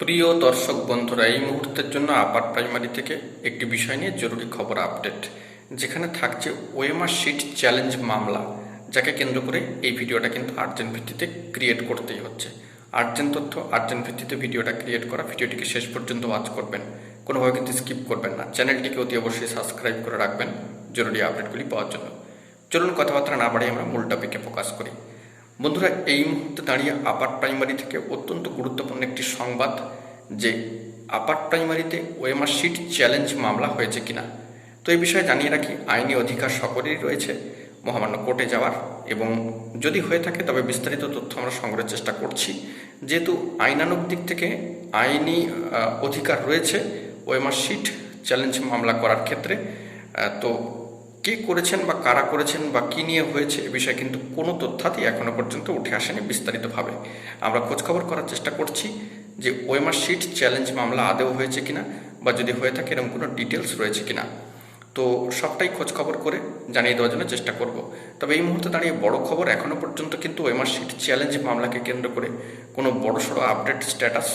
প্রিয় দর্শক বন্ধুরা, এই মুহূর্তের জন্য আপার প্রাইমারি থেকে একটি বিষয় নিয়ে জরুরি খবর আপডেট যেখানে থাকছে ওয়েমার শিট চ্যালেঞ্জ মামলা, যাকে কেন্দ্র করে এই ভিডিওটা কিন্তু আর্জেন্ট ভিত্তিতে ক্রিয়েট করতেই হচ্ছে। আর্জেন্ট তথ্য আর্জেন্ট ভিত্তিতে ভিডিওটা ক্রিয়েট করা, ভিডিওটিকে শেষ পর্যন্ত ওয়াচ করবেন। কোনোভাবে কিন্তু স্কিপ করবেন না। চ্যানেলটিকে অতি অবশ্যই সাবস্ক্রাইব করে রাখবেন, জরুরি আপডেটগুলি পাওয়ার জন্য। চলুন কথাবার্তা না বাড়িয়ে আমরা মূল টপিকে ফোকাস করি। বন্ধুরা, এই মুহূর্তে দাঁড়িয়ে আপার প্রাইমারি থেকে অত্যন্ত গুরুত্বপূর্ণ একটি সংবাদ যে আপার প্রাইমারিতে ওয়েমার শিট চ্যালেঞ্জ মামলা হয়েছে কিনা। তো এই বিষয়ে জানিয়ে রাখি, আইনি অধিকার সকলেরই রয়েছে, মহামান্য কোর্টে যাওয়ার। এবং যদি হয়ে থাকে, তবে বিস্তারিত তথ্য আমরা সংগ্রহের চেষ্টা করছি। যেহেতু আইনানুক দিক থেকে আইনি অধিকার রয়েছে ওয়েমার শিট চ্যালেঞ্জ মামলা করার ক্ষেত্রে তো কে করেছেন বা কারা করেছেন বা কি নিয়ে হয়েছে এ বিষয়ে কিন্তু কোনো তথ্যাদি এখনও পর্যন্ত উঠে আসেনি বিস্তারিতভাবে। আমরা খোঁজখবর করার চেষ্টা করছি যে ওয়েমার শিট চ্যালেঞ্জ মামলা আদেও হয়েছে কিনা বা যদি হয়ে থাকে এরকম কোনো ডিটেলস রয়েছে কিনা। তো সবটাই খোঁজখবর করে জানিয়ে দেওয়ার জন্য চেষ্টা করব। তবে এই মুহূর্তে দাঁড়িয়ে বড় খবর এখনও পর্যন্ত কিন্তু ওয়েমার শিট চ্যালেঞ্জ মামলাকে কেন্দ্র করে কোনো বড় সড়ো আপডেট স্ট্যাটাস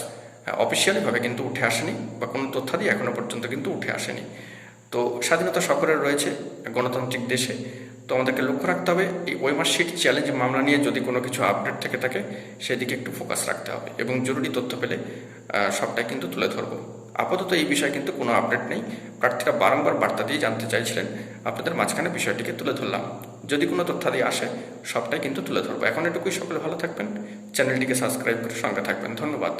অফিসিয়ালিভাবে কিন্তু উঠে আসেনি বা কোনো তথ্যাদি এখনও পর্যন্ত কিন্তু উঠে আসেনি। তো স্বাধীনতা সকলের রয়েছে গণতান্ত্রিক দেশে। তো আমাদেরকে লক্ষ্য রাখতে হবে, এই ওয়েমার শিট চ্যালেঞ্জ মামলা নিয়ে যদি কোনো কিছু আপডেট থেকে থাকে, সেদিকে একটু ফোকাস রাখতে হবে এবং জরুরি তথ্য পেলে সবটাই কিন্তু তুলে ধরবো। আপাতত এই বিষয়ে কিন্তু কোনো আপডেট নেই। প্রার্থীরা বারংবার বার্তা দিয়ে জানতে চাইছিলেন, আপনাদের মাঝখানে বিষয়টিকে তুলে ধরলাম। যদি কোনো তথ্যাদি আসে, সবটাই কিন্তু তুলে ধরবো। এখন এটুকুই, সকলে ভালো থাকবেন। চ্যানেলটিকে সাবস্ক্রাইব করে সঙ্গে থাকবেন। ধন্যবাদ।